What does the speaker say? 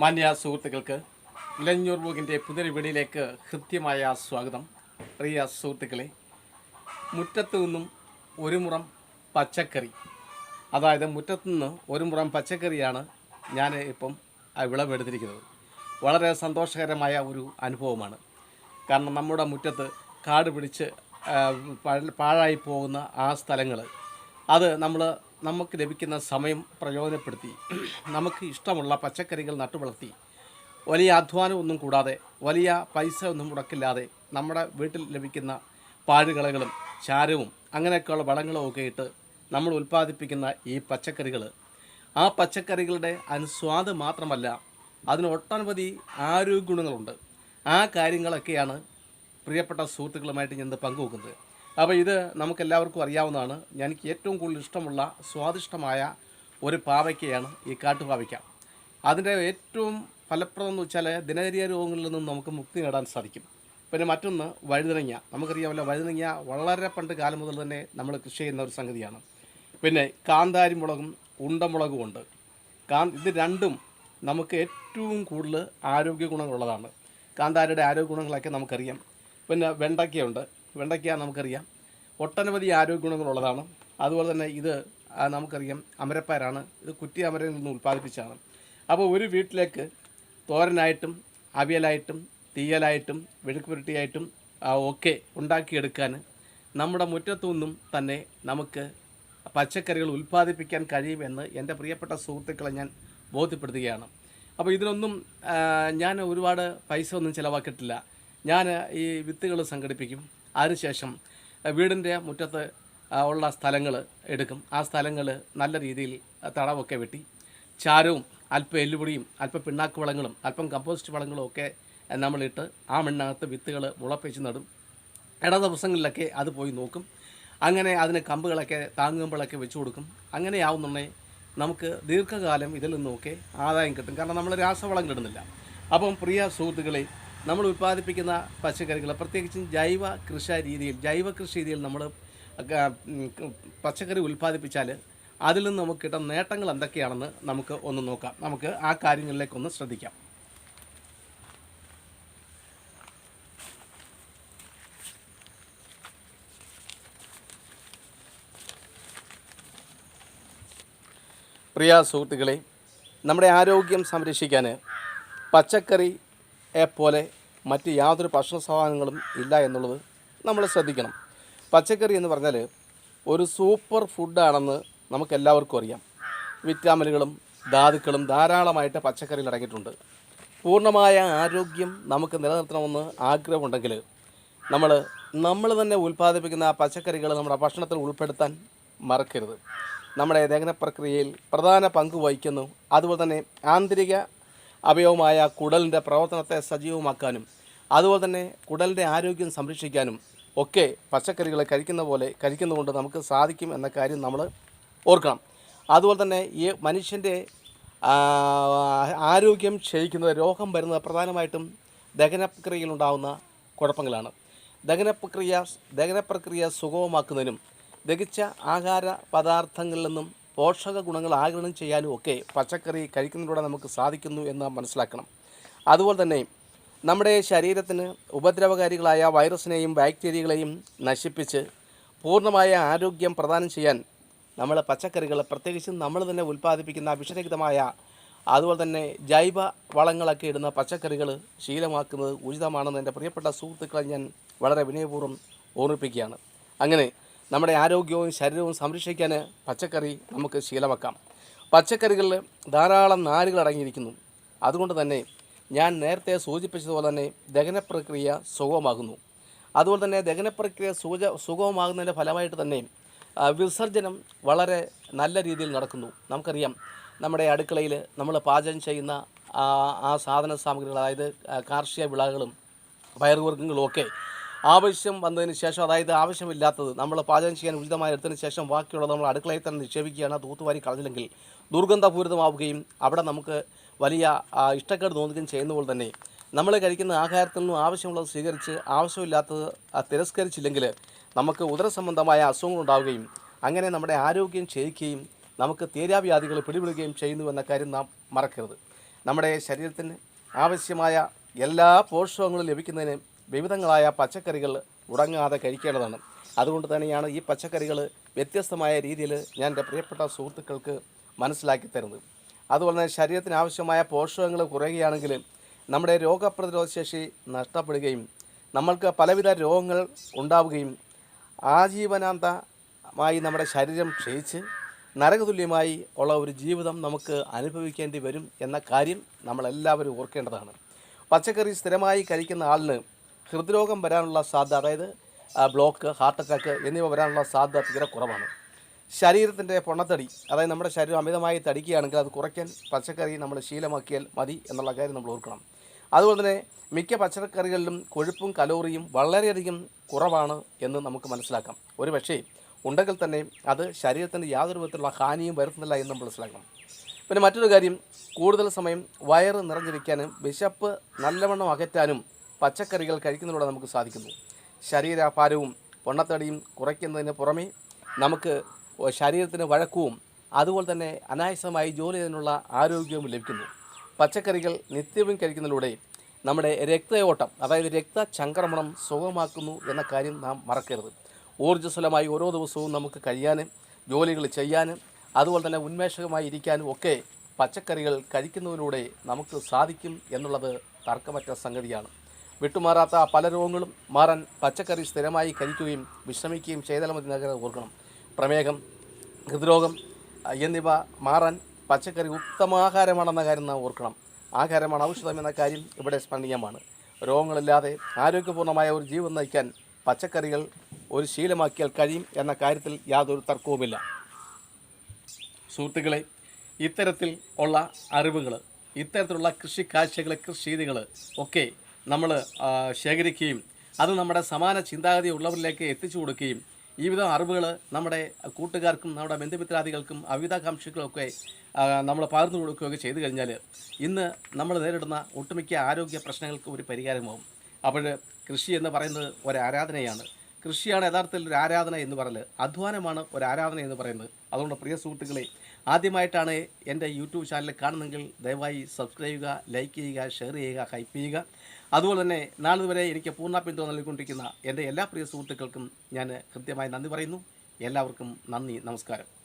മാന്യ സുഹൃത്തുക്കൾക്ക് ഇലഞ്ഞൂർ ബുക്കിന്റെ പുതിയൊരു വീടിലേക്ക് ഹൃദ്യമായ സ്വാഗതം. പ്രിയ സുഹൃത്തുക്കളെ മുറ്റത്തു നിന്നും ഒരു മുറം പച്ചക്കറി അതായത് മുറ്റത്തു നിന്ന് ഒരു മുറം പച്ചക്കറിയാണ് ഞാൻ ഇപ്പം വിളവെടുത്തിരിക്കുന്നത്. വളരെ സന്തോഷകരമായ ഒരു അനുഭവമാണ്. കാരണം നമ്മുടെ മുറ്റത്ത് കാട് പിടിച്ച് പാഴായി പോകുന്ന ആ സ്ഥലങ്ങൾ അത് നമ്മൾ നമുക്ക് ലഭിക്കുന്ന സമയം പ്രയോജനപ്പെടുത്തി. നമുക്ക് ഇഷ്ടമുള്ള പച്ചക്കറികൾ നട്ടുവളർത്തി. വലിയ അധ്വാനമൊന്നും കൂടാതെ വലിയ പൈസ ഒന്നും മുടക്കില്ലാതെ നമ്മുടെ വീട്ടിൽ ലഭിക്കുന്ന പാഴുകളകളും ചാരവും അങ്ങനെയൊക്കെയുള്ള വളങ്ങളും ഒക്കെ ഇട്ട് നമ്മൾ ഉൽപ്പാദിപ്പിക്കുന്ന ഈ പച്ചക്കറികൾ ആ പച്ചക്കറികളുടെ അനുസ്വാദ് മാത്രമല്ല അതിന് ഒട്ടനവധി ആരോഗ്യ ഗുണങ്ങളുണ്ട് ആ കാര്യങ്ങളൊക്കെയാണ് പ്രിയപ്പെട്ട സുഹൃത്തുക്കളുമായിട്ട് ഞാൻ പങ്കുവെക്കുന്നത്. അപ്പോൾ ഇത് നമുക്കെല്ലാവർക്കും അറിയാവുന്നതാണ്. എനിക്ക് ഏറ്റവും കൂടുതൽ ഇഷ്ടമുള്ള സ്വാദിഷ്ടമായ ഒരു പാവയ്ക്കയാണ് ഈ കാട്ടുപാവയ്ക്ക. അതിന്റെ ഏറ്റവും ഫലപ്രദം എന്ന് വെച്ചാൽ ദിനചര്യ രോഗങ്ങളിൽ നിന്നും നമുക്ക് മുക്തി നേടാൻ സാധിക്കും. പിന്നെ മറ്റൊന്ന് വഴുതനങ്ങ. നമുക്കറിയാമല്ലോ വഴുതനങ്ങ വളരെ പണ്ട് കാലം മുതൽ തന്നെ നമ്മൾ കൃഷി ചെയ്യുന്ന ഒരു സംഗതിയാണ്. പിന്നെ കാന്താരി മുളകും ഉണ്ടമുളകും ഉണ്ട്. കാ ഇത് രണ്ടും നമുക്ക് ഏറ്റവും കൂടുതൽ ആരോഗ്യ ഗുണങ്ങളുള്ളതാണ്. കാന്താരിയുടെ ആരോഗ്യ ഗുണങ്ങളൊക്കെ നമുക്കറിയാം. പിന്നെ വെണ്ടയ്ക്കയുണ്ട്. വെണ്ടയ്ക്ക നമുക്കറിയാം. ഒട്ടനവധി ആരോഗ്യ ഗുണങ്ങളുള്ളതാണ് അതുപോലെ തന്നെ ഇത് നമുക്കറിയാം അമരപ്പയറാണ്. ഇത് കുറ്റി അമരയിൽ നിന്ന് ഉൽപ്പാദിപ്പിച്ചാണ് അപ്പോൾ ഒരു വീട്ടിലേക്ക് തോരനായിട്ടും അവിയലായിട്ടും തീയലായിട്ടും വെഴുക്ക് പുരട്ടിയായിട്ടും ഒക്കെ ഉണ്ടാക്കിയെടുക്കാൻ നമ്മുടെ മുറ്റത്തു നിന്നും തന്നെ നമുക്ക് പച്ചക്കറികൾ ഉൽപ്പാദിപ്പിക്കാൻ കഴിയുമെന്ന് എന്റെ പ്രിയപ്പെട്ട സുഹൃത്തുക്കളെ ഞാൻ ബോധ്യപ്പെടുത്തുകയാണ്. അപ്പോൾ ഇതിനൊന്നും ഞാൻ ഒരുപാട് പൈസ ഒന്നും ചിലവാക്കിയിട്ടില്ല. ഞാൻ ഈ വിത്തുകൾ സംഘടിപ്പിക്കും. അതിനുശേഷം വീടിന്റെ മുറ്റത്ത് ഉള്ള സ്ഥലങ്ങൾ എടുക്കും. ആ സ്ഥലങ്ങൾ നല്ല രീതിയിൽ തടവൊക്കെ വെട്ടി ചാരവും അല്പം എല്ലുപൊടിയും അല്പം പിണ്ണാക്ക് വളങ്ങളും അല്പം കമ്പോസ്റ്റ് വളങ്ങളും ഒക്കെ നമ്മളിട്ട് ആ മണ്ണകത്ത് വിത്തുകൾ മുളപ്പിച്ച് നടും. ഇട ദിവസങ്ങളിലൊക്കെ അത് പോയി നോക്കും. അങ്ങനെ അതിന് കമ്പുകളൊക്കെ താങ്ങുമ്പോഴൊക്കെ വെച്ചു കൊടുക്കും. അങ്ങനെയാവുന്നുണ്ടെങ്കിൽ നമുക്ക് ദീർഘകാലം ഇതിൽ നിന്നൊക്കെ ആദായം കിട്ടും. കാരണം നമ്മൾ രാസവളം കിടുന്നില്ല അപ്പം പ്രിയ സുഹൃത്തുക്കളെ നമ്മൾ ഉൽപ്പാദിപ്പിക്കുന്ന പച്ചക്കറികൾ പ്രത്യേകിച്ചും ജൈവ കൃഷി രീതിയിൽ ജൈവ കൃഷി രീതിയിൽ നമ്മൾ പച്ചക്കറി ഉൽപ്പാദിപ്പിച്ചാൽ അതിൽ നിന്ന് നമുക്ക് കിട്ടുന്ന നേട്ടങ്ങൾ എന്തൊക്കെയാണെന്ന് നമുക്ക് ഒന്ന് നോക്കാം. നമുക്ക് ആ കാര്യങ്ങളിലേക്കൊന്ന് ശ്രദ്ധിക്കാം. പ്രിയ സുഹൃത്തുക്കളെ നമ്മുടെ ആരോഗ്യം സംരക്ഷിക്കാൻ പച്ചക്കറിയെ പോലെ മറ്റ് യാതൊരു ഭക്ഷണ സാധനങ്ങളും ഇല്ല എന്നുള്ളത് നമ്മൾ ശ്രദ്ധിക്കണം. പച്ചക്കറി എന്ന് പറഞ്ഞാൽ ഒരു സൂപ്പർ ഫുഡാണെന്ന് നമുക്കെല്ലാവർക്കും അറിയാം. വിറ്റാമിനുകളും ധാതുക്കളും ധാരാളമായിട്ട് പച്ചക്കറിയിൽ അടങ്ങിയിട്ടുണ്ട്. പൂർണമായ ആരോഗ്യം നമുക്ക് നിലനിർത്തണമെന്ന് ആഗ്രഹമുണ്ടെങ്കിൽ നമ്മൾ നമ്മൾ തന്നെ ഉൽപ്പാദിപ്പിക്കുന്ന ആ പച്ചക്കറികൾ നമ്മുടെ ഭക്ഷണത്തിൽ ഉൾപ്പെടുത്താൻ മറക്കരുത്. നമ്മുടെ ദഹന പ്രക്രിയയിൽ പ്രധാന പങ്ക് വഹിക്കുന്നു. അതുപോലെ തന്നെ ആന്തരിക അവയവമായ കുടലിന്റെ പ്രവർത്തനത്തെ സജീവമാക്കാനും അതുപോലെ തന്നെ കുടലിന്റെ ആരോഗ്യം സംരക്ഷിക്കാനും ഒക്കെ പച്ചക്കറികൾ കഴിക്കുന്ന പോലെ കഴിക്കുന്നതുകൊണ്ട് നമുക്ക് സാധിക്കും എന്ന കാര്യം നമ്മൾ ഓർക്കണം. അതുപോലെ തന്നെ ഈ മനുഷ്യന്റെ ആരോഗ്യം ക്ഷയിക്കുന്നത് രോഗം വരുന്നത് പ്രധാനമായിട്ടും ദഹനപ്രക്രിയയിലുണ്ടാകുന്ന കുഴപ്പങ്ങളാണ്. ദഹനപ്രക്രിയ ദഹനപ്രക്രിയ സുഗമമാക്കുന്നതിനും ദഹിച്ച ആഹാര പദാർത്ഥങ്ങളിൽ നിന്നും പോഷക ഗുണങ്ങൾ ആഗിരണം ചെയ്യാനും ഒക്കെ പച്ചക്കറി കഴിക്കുന്നതിലൂടെ നമുക്ക് സാധിക്കുന്നു എന്ന് മനസ്സിലാക്കണം. അതുപോലെ തന്നെ നമ്മുടെ ശരീരത്തിന് ഉപദ്രവകാരികളായ വൈറസിനെയും ബാക്ടീരിയകളെയും നശിപ്പിച്ച് പൂർണമായ ആരോഗ്യം പ്രദാനം ചെയ്യാൻ നമ്മൾ പച്ചക്കറികൾ പ്രത്യേകിച്ചും നമ്മൾ തന്നെ ഉൽപ്പാദിപ്പിക്കുന്ന വിഷരഹിതമായ അതുപോലെ തന്നെ ജൈവ വളങ്ങളൊക്കെ ഇടുന്ന പച്ചക്കറികൾ ശീലമാക്കുന്നത് ഉചിതമാണെന്ന് എന്റെ പ്രിയപ്പെട്ട സുഹൃത്തുക്കളെ ഞാൻ വളരെ വിനയപൂർവം ഓർമ്മിപ്പിക്കുകയാണ്. അങ്ങനെ നമ്മുടെ ആരോഗ്യവും ശരീരവും സംരക്ഷിക്കാൻ പച്ചക്കറി നമുക്ക് ശീലമാക്കാം. പച്ചക്കറികളിൽ ധാരാളം നാരുകൾ അടങ്ങിയിരിക്കുന്നു. അതുകൊണ്ട് തന്നെ ഞാൻ നേരത്തെ സൂചിപ്പിച്ചതുപോലെ തന്നെ ദഹനപ്രക്രിയ സുഗമമാകുന്നു. അതുപോലെ തന്നെ ദഹനപ്രക്രിയ സൂച സുഗമമാകുന്നതിന്റെ ഫലമായിട്ട് തന്നെ വിസർജനം വളരെ നല്ല രീതിയിൽ നടക്കുന്നു. നമുക്കറിയാം നമ്മുടെ അടുക്കളയിൽ നമ്മൾ പാചകം ചെയ്യുന്ന ആ സാധന സാമഗ്രികൾ അതായത് കാർഷിക വിളകളും പയറുവർഗങ്ങളും ഒക്കെ ആവശ്യം വന്നതിന് ശേഷം അതായത് ആവശ്യമില്ലാത്തത് നമ്മൾ പാചകം ചെയ്യാൻ ഉചിതമായി എടുത്തതിന് ശേഷം ബാക്കിയുള്ളത് നമ്മൾ അടുക്കളയിൽ തന്നെ നിക്ഷേപിക്കുകയാണ്. തൂത്തുവാരി കളഞ്ഞില്ലെങ്കിൽ ദുർഗന്ധപൂരിതമാവുകയും അവിടെ നമുക്ക് വലിയ ഇഷ്ടക്കേട് തോന്നുകയും ചെയ്യുന്ന പോലെ തന്നെ നമ്മൾ കഴിക്കുന്ന ആഹാരത്തിൽ നിന്നും ആവശ്യമുള്ളത് സ്വീകരിച്ച് ആവശ്യമില്ലാത്തത് തിരസ്കരിച്ചില്ലെങ്കിൽ നമുക്ക് ഉദര സംബന്ധമായ അസുഖങ്ങൾ ഉണ്ടാവുകയും അങ്ങനെ നമ്മുടെ ആരോഗ്യം ക്ഷയിക്കുകയും നമുക്ക് തീരാവ്യാധികൾ പിടിപെടുകയും ചെയ്യുന്നു എന്ന കാര്യം നാം മറക്കരുത്. നമ്മുടെ ശരീരത്തിന് ആവശ്യമായ എല്ലാ പോഷകങ്ങളും ലഭിക്കുന്നതിന് വിവിധങ്ങളായ പച്ചക്കറികൾ ഉടങ്ങാതെ കഴിക്കേണ്ടതാണ്. അതുകൊണ്ട് തന്നെയാണ് ഈ പച്ചക്കറികൾ വ്യത്യസ്തമായ രീതിയിൽ ഞാൻ എന്റെ പ്രിയപ്പെട്ട സുഹൃത്തുക്കൾക്ക് മനസ്സിലാക്കി തരുന്നത്. അതുപോലെ തന്നെ ശരീരത്തിന് ആവശ്യമായ പോഷകങ്ങൾ കുറയുകയാണെങ്കിൽ നമ്മുടെ രോഗപ്രതിരോധ ശേഷി നഷ്ടപ്പെടുകയും നമ്മൾക്ക് പലവിധ രോഗങ്ങൾ ഉണ്ടാവുകയും ആജീവനാന്തമായി നമ്മുടെ ശരീരം ക്ഷയിച്ച് നരകതുല്യമായി ഉള്ള ഒരു ജീവിതം നമുക്ക് അനുഭവിക്കേണ്ടി വരും എന്ന കാര്യം നമ്മളെല്ലാവരും ഓർക്കേണ്ടതാണ്. പച്ചക്കറി സ്ഥിരമായി കഴിക്കുന്ന ആളിന് ഹൃദ്രോഗം വരാനുള്ള സാധ്യത അതായത് ബ്ലോക്ക് ഹാർട്ട് അറ്റാക്ക് എന്നിവ വരാനുള്ള സാധ്യത തീരെ കുറവാണ്. ശരീരത്തിന്റെ പൊണ്ണത്തടി അതായത് നമ്മുടെ ശരീരം അമിതമായി തടിക്കുകയാണെങ്കിൽ അത് കുറയ്ക്കാൻ പച്ചക്കറി നമ്മൾ ശീലമാക്കിയാൽ മതി എന്നുള്ള കാര്യം നമ്മൾ ഓർക്കണം. അതുപോലെ തന്നെ മിക്ക പച്ചക്കറികളിലും കൊഴുപ്പും കലോറിയും വളരെയധികം കുറവാണ് എന്ന് നമുക്ക് മനസ്സിലാക്കാം. ഒരു പക്ഷേ ഉണ്ടെങ്കിൽ തന്നെ അത് ശരീരത്തിന് യാതൊരു വിധത്തിലുള്ള ഹാനിയും വരുത്തുന്നില്ല എന്ന് നമ്മൾ മനസ്സിലാക്കണം. പിന്നെ മറ്റൊരു കാര്യം കൂടുതൽ സമയം വയറ് നിറഞ്ഞിരിക്കാനും വിശപ്പ് നല്ലവണ്ണം അകറ്റാനും പച്ചക്കറികൾ കഴിക്കുന്നതിലൂടെ നമുക്ക് സാധിക്കുന്നു. ശരീരഭാരവും പൊണ്ണത്തടിയും കുറയ്ക്കുന്നതിന് പുറമേ നമുക്ക് ശരീരത്തിന് വഴക്കവും അതുപോലെ തന്നെ അനായാസമായി ജോലി ചെയ്യുന്നതിനുള്ള ആരോഗ്യവും ലഭിക്കുന്നു. പച്ചക്കറികൾ നിത്യവും കഴിക്കുന്നതിലൂടെ നമ്മുടെ രക്തയോട്ടം അതായത് രക്തചംക്രമണം സുഖമാക്കുന്നു എന്ന കാര്യം നാം മറക്കരുത്. ഊർജസ്വലമായി ഓരോ ദിവസവും നമുക്ക് കഴിയാനും ജോലികൾ ചെയ്യാനും അതുപോലെ തന്നെ ഉന്മേഷകമായി ഇരിക്കാനും ഒക്കെ പച്ചക്കറികൾ കഴിക്കുന്നതിലൂടെ നമുക്ക് സാധിക്കും എന്നുള്ളത് തർക്കമറ്റ സംഗതിയാണ്. വിട്ടുമാറാത്ത പല രോഗങ്ങളും മാറാൻ പച്ചക്കറി സ്ഥിരമായി കഴിക്കുകയും വിശ്രമിക്കുകയും ചെയ്താൽ മതി നഗരം ഓർക്കണം. പ്രമേഹം ഹൃദ്രോഗം എന്നിവ മാറാൻ പച്ചക്കറി ഉത്തമാഹാരമാണെന്ന കാര്യം നാം ഓർക്കണം. ആഹാരമാണ് ഔഷധം എന്ന കാര്യം ഇവിടെ സ്മരണീയമാണ് രോഗങ്ങളില്ലാതെ ആരോഗ്യപൂർണമായ ഒരു ജീവൻ നയിക്കാൻ പച്ചക്കറികൾ ഒരു ശീലമാക്കിയാൽ കഴിയും എന്ന കാര്യത്തിൽ യാതൊരു തർക്കവുമില്ല. സുഹൃത്തുക്കളെ ഇത്തരത്തിൽ ഉള്ള അറിവുകൾ ഇത്തരത്തിലുള്ള കൃഷി കാഴ്ചകൾ കൃഷി രീതികൾ ഒക്കെ നമ്മൾ ശേഖരിക്കുകയും അത് നമ്മുടെ സമാന ചിന്താഗതി ഉള്ളവരിലേക്ക് എത്തിച്ചു കൊടുക്കുകയും ഈ വിധം അറിവുകൾ നമ്മുടെ കൂട്ടുകാർക്കും നമ്മുടെ ബന്ധുമിത്രാദികൾക്കും അവിതാകാംക്ഷികളൊക്കെ നമ്മൾ പകർന്നു കൊടുക്കുകയൊക്കെ ചെയ്തു കഴിഞ്ഞാൽ ഇന്ന് നമ്മൾ നേരിടുന്ന ഒട്ടുമിക്ക ആരോഗ്യ പ്രശ്നങ്ങൾക്ക് ഒരു പരിഹാരമാവും. അപ്പോൾ കൃഷി എന്ന് പറയുന്നത് ഒരു ആരാധനയാണ് കൃഷിയാണ് യഥാർത്ഥത്തിൽ ഒരു ആരാധന എന്ന് പറഞ്ഞാൽ അധ്വാനമാണ് ഒരു ആരാധന എന്ന് പറയുന്നത്. അതുകൊണ്ട് പ്രിയ സുഹൃത്തുക്കളെ ആദ്യമായിട്ടാണ് എന്റെ യൂട്യൂബ് ചാനൽ കാണുന്നെങ്കിൽ ദയവായി സബ്സ്ക്രൈബ് ചെയ്യുക ലൈക്ക് ചെയ്യുക ഷെയർ ചെയ്യുക ഹൈപ്പ് ചെയ്യുക. അതുപോലെ തന്നെ നാളിതുവരെ എനിക്ക് പൂർണ പിന്തുണ നൽകിക്കൊണ്ടിരിക്കുന്ന എന്റെ എല്ലാ പ്രിയ സുഹൃത്തുക്കൾക്കും ഞാൻ കൃത്യമായി നന്ദി പറയുന്നു. എല്ലാവർക്കും നന്ദി നമസ്കാരം.